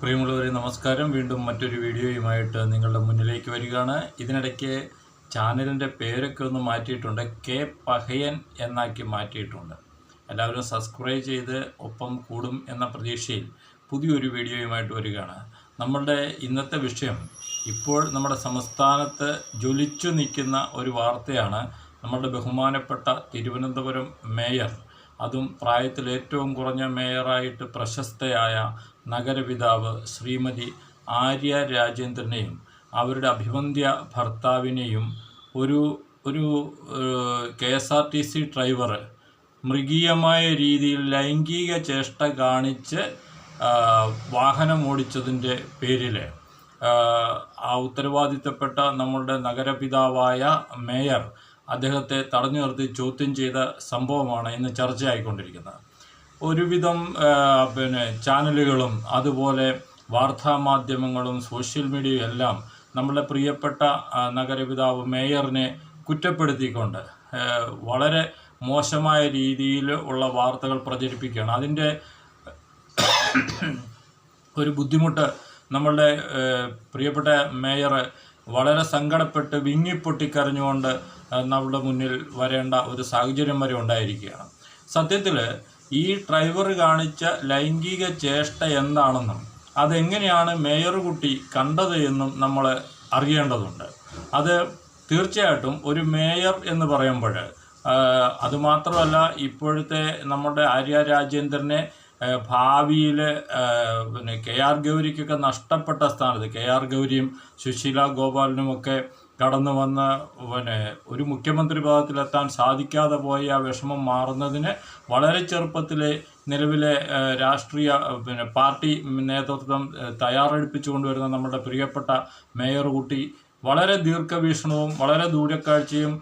പ്രിയമുള്ളവരെ നമസ്കാരം. വീണ്ടും മറ്റൊരു വീഡിയോയുമായിട്ട് നിങ്ങളുടെ മുന്നിലേക്ക് വരികയാണ്. ഇതിനിടയ്ക്ക് ചാനലിന്റെ പേരൊക്കെ ഒന്ന് മാറ്റിയിട്ടുണ്ട്. കെ പഹയൻ എന്നാക്കി മാറ്റിയിട്ടുണ്ട്. എല്ലാവരും സബ്സ്ക്രൈബ് ചെയ്ത് ഒപ്പം കൂടും എന്ന പ്രതീക്ഷയിൽ പുതിയൊരു വീഡിയോയുമായിട്ട് വരികയാണ്. നമ്മളുടെ ഇന്നത്തെ വിഷയം ഇപ്പോൾ നമ്മുടെ സംസ്ഥാനത്ത് ജ്വലിച്ചു നിൽക്കുന്ന ഒരു വാർത്തയാണ്. നമ്മളുടെ ബഹുമാനപ്പെട്ട തിരുവനന്തപുരം മേയർ അതും പ്രായത്തിൽ ഏറ്റവും കുറഞ്ഞ മേയറായിട്ട് പ്രശസ്തയായ നഗരപിതാവ് ശ്രീമതി ആര്യ രാജേന്ദ്രനെയും അവരുടെ അഭിവന്ധ്യ ഭർത്താവിനെയും ഒരു ഒരു K S R T C driver മൃഗീയമായ രീതിയിൽ ലൈംഗിക ചേഷ്ട കാണിച്ച് വാഹനം ഓടിച്ചതിന്റെ പേരിൽ ഉത്തരവാദിത്തപ്പെട്ട നമ്മളുടെ നഗരപിതാവായ മേയർ അദ്ദേഹത്തെ തടഞ്ഞു നിർത്തി ചോദ്യം ചെയ്ത സംഭവമാണ് ഇന്ന് ചർച്ചയായിക്കൊണ്ടിരിക്കുന്നത്. ഒരുവിധം പിന്നെ ചാനലുകളും അതുപോലെ വാർത്താമാധ്യമങ്ങളും സോഷ്യൽ മീഡിയയും എല്ലാം നമ്മുടെ പ്രിയപ്പെട്ട നഗരപിതാവ് മേയറിനെ കുറ്റപ്പെടുത്തിക്കൊണ്ട് വളരെ മോശമായ രീതിയിൽ ഉള്ള വാർത്തകൾ പ്രചരിപ്പിക്കുകയാണ്. അതിന്റെ ഒരു ബുദ്ധിമുട്ട് നമ്മളുടെ പ്രിയപ്പെട്ട മേയർ വളരെ സങ്കടപ്പെട്ട് വിങ്ങിപ്പൊട്ടിക്കരഞ്ഞുകൊണ്ട് നമ്മുടെ മുന്നിൽ വരേണ്ട ഒരു സാഹചര്യം വരെ ഉണ്ടായിരിക്കുകയാണ്. സത്യത്തിൽ ഈ ഡ്രൈവർ കാണിച്ച ലൈംഗിക ചേഷ്ട എന്താണെന്നും അതെങ്ങനെയാണ് മേയർ കുട്ടി കണ്ടത് എന്നും നമ്മൾ അറിയേണ്ടതുണ്ട്. അത് തീർച്ചയായിട്ടും ഒരു മേയർ എന്ന് പറയുമ്പോൾ അതുമാത്രമല്ല ഇപ്പോഴത്തെ നമ്മുടെ ആര്യ രാജേന്ദ്രനെ ഭാവിയിൽ പിന്നെ കെ ആർ ഗൗരിക്കൊക്കെ നഷ്ടപ്പെട്ട സ്ഥാനത്ത് കെ ആർ ഗൗരിയും സുശീല ഗോപാലനുമൊക്കെ കടന്നു വന്ന് പിന്നെ ഒരു മുഖ്യമന്ത്രി പദത്തിലെത്താൻ സാധിക്കാതെ പോയ ആ വിഷമം മാറുന്നതിന് വളരെ ചെറുപ്പത്തിലെ നിലവിലെ രാഷ്ട്രീയ പിന്നെ പാർട്ടി നേതൃത്വം തയ്യാറെടുപ്പിച്ചു കൊണ്ടുവരുന്ന നമ്മുടെ പ്രിയപ്പെട്ട മേയർ കുട്ടി വളരെ ദീർഘവീക്ഷണവും വളരെ ദൂരക്കാഴ്ചയും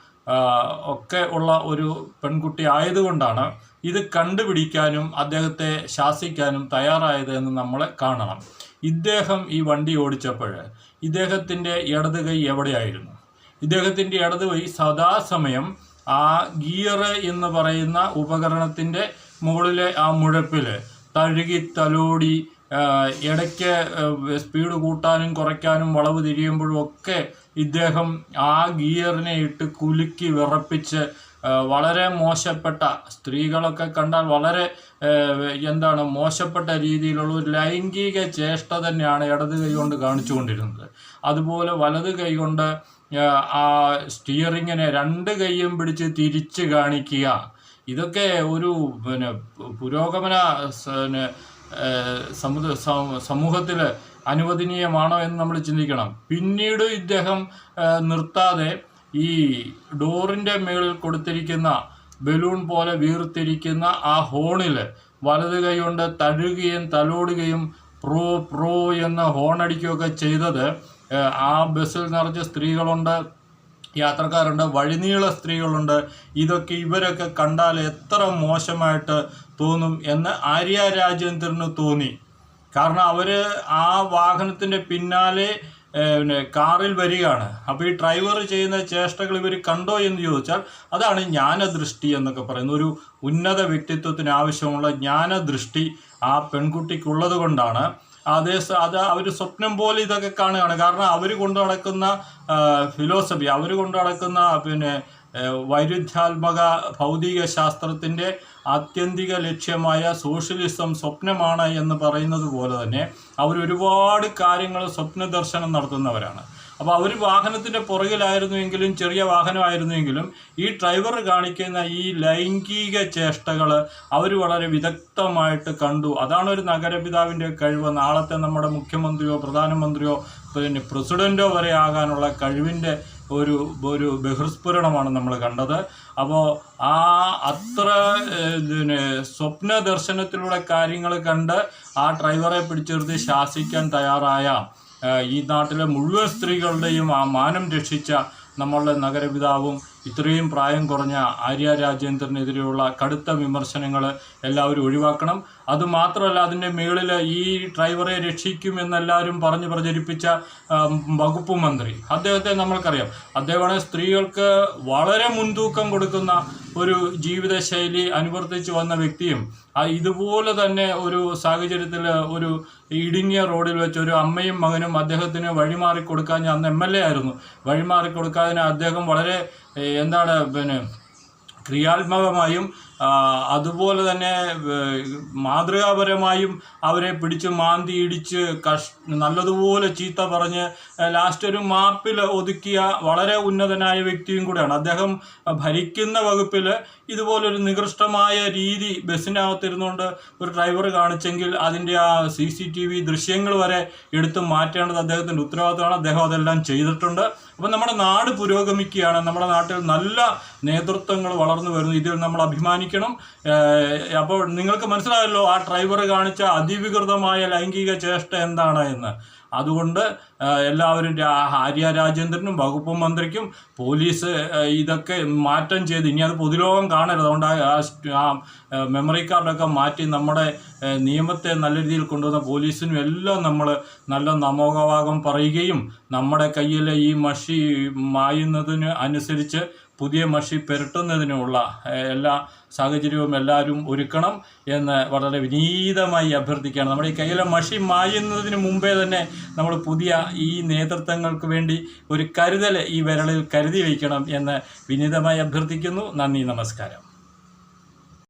ഒക്കെ ഉള്ള ഒരു പെൺകുട്ടി ആയതുകൊണ്ടാണ് ഇത് കണ്ടുപിടിക്കാനും അദ്ദേഹത്തെ ശാസിക്കാനും തയ്യാറായത് എന്ന് നമ്മൾ കാണണം. ഇദ്ദേഹം ഈ വണ്ടി ഓടിച്ചപ്പോൾ ഇദ്ദേഹത്തിന്റെ ഇടത് കൈ എവിടെയായിരുന്നു? ഇദ്ദേഹത്തിന്റെ ഇടത് കൈ സദാസമയം ആ ഗിയർ എന്ന് പറയുന്ന ഉപകരണത്തിന്റെ മുകളിലെ ആ മുഴപ്പിൽ തഴുകി തലോടി ഇടയ്ക്ക് സ്പീഡ് കൂട്ടാനും കുറയ്ക്കാനും വളവ് തിരിയുമ്പോഴും ഒക്കെ ഇദ്ദേഹം ആ ഗിയറിനെ ഇട്ട് കുലുക്കി വിറപ്പിച്ച് വളരെ മോശപ്പെട്ട സ്ത്രീകളൊക്കെ കണ്ടാൽ വളരെ എന്താണ് മോശപ്പെട്ട രീതിയിലുള്ള ഒരു ലൈംഗിക ചേഷ്ട തന്നെയാണ് ഇടത് കൈകൊണ്ട് കാണിച്ചുകൊണ്ടിരുന്നത്. അതുപോലെ വലത് കൈകൊണ്ട് ആ, സ്റ്റിയറിങ്ങിനെ രണ്ട് കൈയും പിടിച്ച് തിരിച്ച് കാണിക്കുക. ഇതൊക്കെ ഒരു പിന്നെ പുരോഗമന സമുദ സമൂഹത്തിൽ അനുവദനീയമാണോ എന്ന് നമ്മൾ ചിന്തിക്കണം. പിന്നീട് ഇദ്ദേഹം നിർത്താതെ ഈ ഡോറിന്റെ മേളിൽ കൊടുത്തിരിക്കുന്ന ബലൂൺ പോലെ വീർത്തിരിക്കുന്ന ആ ഹോണിൽ വലത് കൈ കൊണ്ട് തഴുകുകയും തലോടുകയും പ്രോ പ്രോ എന്ന് ഹോണടിക്കുകയൊക്കെ ചെയ്തത് ആ ബസ്സിൽ നിറച്ച് സ്ത്രീകളുണ്ട്. യാത്രക്കാരുണ്ട് വഴിനീള സ്ത്രീകളുണ്ട്. ഇതൊക്കെ ഇവരൊക്കെ കണ്ടാൽ എത്ര മോശമായിട്ട് തോന്നും എന്ന് ആര്യ രാജേന്ദ്രന് തോന്നി. കാരണം അവർ ആ വാഹനത്തിന്റെ പിന്നാലെ പിന്നെ കാറിൽ വരികയാണ്. അപ്പോൾ ഈ ഡ്രൈവർ ചെയ്യുന്ന ചേഷ്ടകൾ ഇവർ കണ്ടോ എന്ന് ചോദിച്ചാൽ അതാണ് ജ്ഞാനദൃഷ്ടി എന്നൊക്കെ പറയുന്ന ഒരു ഉന്നത വ്യക്തിത്വത്തിന് ആവശ്യമുള്ള ജ്ഞാനദൃഷ്ടി ആ പെൺകുട്ടിക്കുള്ളത് കൊണ്ടാണ്. അതേ അത് അവർ സ്വപ്നം പോലെ ഇതൊക്കെ കാണുകയാണ്. കാരണം അവർ കൊണ്ടു നടക്കുന്ന ഫിലോസഫി അവർ കൊണ്ടു നടക്കുന്ന പിന്നെ വൈരുദ്ധ്യാത്മക ഭൗതിക ശാസ്ത്രത്തിന്റെ ആത്യന്തിക ലക്ഷ്യമായ സോഷ്യലിസം സ്വപ്നമാണ് എന്ന് പറയുന്നത് പോലെ തന്നെ അവരൊരുപാട് കാര്യങ്ങൾ സ്വപ്ന ദർശനം നടത്തുന്നവരാണ്. അപ്പോൾ അവർ വാഹനത്തിന്റെ പുറകിലായിരുന്നുവെങ്കിലും ചെറിയ വാഹനമായിരുന്നുവെങ്കിലും ഈ ഡ്രൈവർ കാണിക്കുന്ന ഈ ലൈംഗിക ചേഷ്ടകൾ അവർ വളരെ വിദഗ്ധമായിട്ട് കണ്ടു. അതാണ് ഒരു നഗരപിതാവിന്റെ കഴിവ്. നാളത്തെ നമ്മുടെ മുഖ്യമന്ത്രിയോ പ്രധാനമന്ത്രിയോ പിന്നെ പ്രസിഡന്റോ വരെ ആകാനുള്ള കഴിവിന്റെ ഒരു ഒരു ബഹിർസ്ഫുരണമാണ് നമ്മൾ കണ്ടത്. അപ്പോൾ ആ അത്ര പിന്നെ സ്വപ്ന ദർശനത്തിലൂടെ കാര്യങ്ങൾ കണ്ട് ആ ഡ്രൈവറെ പിടിച്ചെടുത്ത് ശാസിക്കാൻ തയ്യാറായ ഈ നാട്ടിലെ മുഴുവൻ സ്ത്രീകളുടെയും ആ മാനം രക്ഷിച്ച നമ്മളുടെ നഗരപിതാവും ഇത്രയും പ്രായം കുറഞ്ഞ ആര്യ രാജേന്ദ്രനെതിരെയുള്ള കടുത്ത വിമർശനങ്ങൾ എല്ലാവരും ഒഴിവാക്കണം. അതുമാത്രമല്ല അതിന്റെ മുകളിൽ ഈ ഡ്രൈവറെ രക്ഷിക്കും എന്നെല്ലാവരും പറഞ്ഞ് പ്രചരിപ്പിച്ച വകുപ്പ് മന്ത്രി. അദ്ദേഹത്തെ നമ്മൾക്കറിയാം. അദ്ദേഹമാണ് സ്ത്രീകൾക്ക് വളരെ മുൻതൂക്കം കൊടുക്കുന്ന ഒരു ജീവിതശൈലി അനുവർത്തിച്ചു വന്ന വ്യക്തിയും ഇതുപോലെ തന്നെ ഒരു സാഹചര്യത്തിൽ ഒരു ഇടുങ്ങിയ റോഡിൽ വെച്ച് ഒരു അമ്മയും മകനും അദ്ദേഹത്തിന് വഴിമാറി കൊടുക്കാൻ അന്ന് എം എൽ എ ആയിരുന്നു. വഴിമാറി കൊടുക്കാതിന് അദ്ദേഹം വളരെ എന്താണ് പിന്നെ ക്രിയാത്മകമായും അതുപോലെ തന്നെ മാതൃകാപരമായും അവരെ പിടിച്ച് മാന്തിയിടിച്ച് കഷ് നല്ലതുപോലെ ചീത്ത പറഞ്ഞ് ലാസ്റ്റ് ഒരു മാപ്പിൽ ഒതുക്കിയ വളരെ ഉന്നതനായ വ്യക്തിയും കൂടെയാണ്. അദ്ദേഹം ഭരിക്കുന്ന വകുപ്പിൽ ഇതുപോലൊരു നികൃഷ്ടമായ രീതി ബസ്സിനകത്തിരുന്നുകൊണ്ട് ഒരു ഡ്രൈവർ കാണിച്ചെങ്കിൽ അതിന്റെ ആ സി സി ടി വി ദൃശ്യങ്ങൾ വരെ എടുത്തു മാറ്റേണ്ടത് അദ്ദേഹത്തിന്റെ ഉത്തരവാദിത്തമാണ്. അദ്ദേഹം അതെല്ലാം ചെയ്തിട്ടുണ്ട്. അപ്പം നമ്മുടെ നാട് പുരോഗമിക്കുകയാണ്. നമ്മുടെ നാട്ടിൽ നല്ല നേതൃത്വങ്ങൾ വളർന്നു വരുന്നു. ഇതിൽ നമ്മൾ അഭിമാനിക്കണം ഏഹ് അപ്പോൾ നിങ്ങൾക്ക് മനസ്സിലായല്ലോ ആ ഡ്രൈവർ കാണിച്ച അതിവികൃതമായ ലൈംഗിക ചേഷ്ട എന്താണ് എന്ന്. അതുകൊണ്ട് എല്ലാവരും ആര്യ രാജേന്ദ്രനും വകുപ്പ് മന്ത്രിക്കും പോലീസ് ഇതൊക്കെ മാറ്റം ചെയ്ത് ഇനി അത് പൊതുലോകം കാണരുത്. അതുകൊണ്ട് ആ- മെമ്മറി കാർഡൊക്കെ മാറ്റി നമ്മുടെ നിയമത്തെ നല്ല രീതിയിൽ കൊണ്ടുവന്ന പോലീസിനും എല്ലാം നമ്മൾ നല്ല നമോഘഭാഗം പറയുകയും നമ്മുടെ കയ്യിലെ ഈ മഷി മായുന്നതിന് അനുസരിച്ച് പുതിയ മഷി പെരട്ടുന്നതിനുമുള്ള എല്ലാ സാഹചര്യവും എല്ലാവരും ഒരുക്കണം എന്ന് വളരെ വിനീതമായി അഭ്യർത്ഥിക്കുകയാണ്. നമ്മുടെ ഈ കയ്യിലെ മഷി മായുന്നതിന് മുമ്പേ തന്നെ നമ്മൾ പുതിയ ഈ നേതൃത്വങ്ങൾക്ക് വേണ്ടി ഒരു കരുതൽ ഈ വിരളിൽ കരുതി വയ്ക്കണം എന്ന് വിനീതമായി അഭ്യർത്ഥിക്കുന്നു. നന്ദി നമസ്കാരം.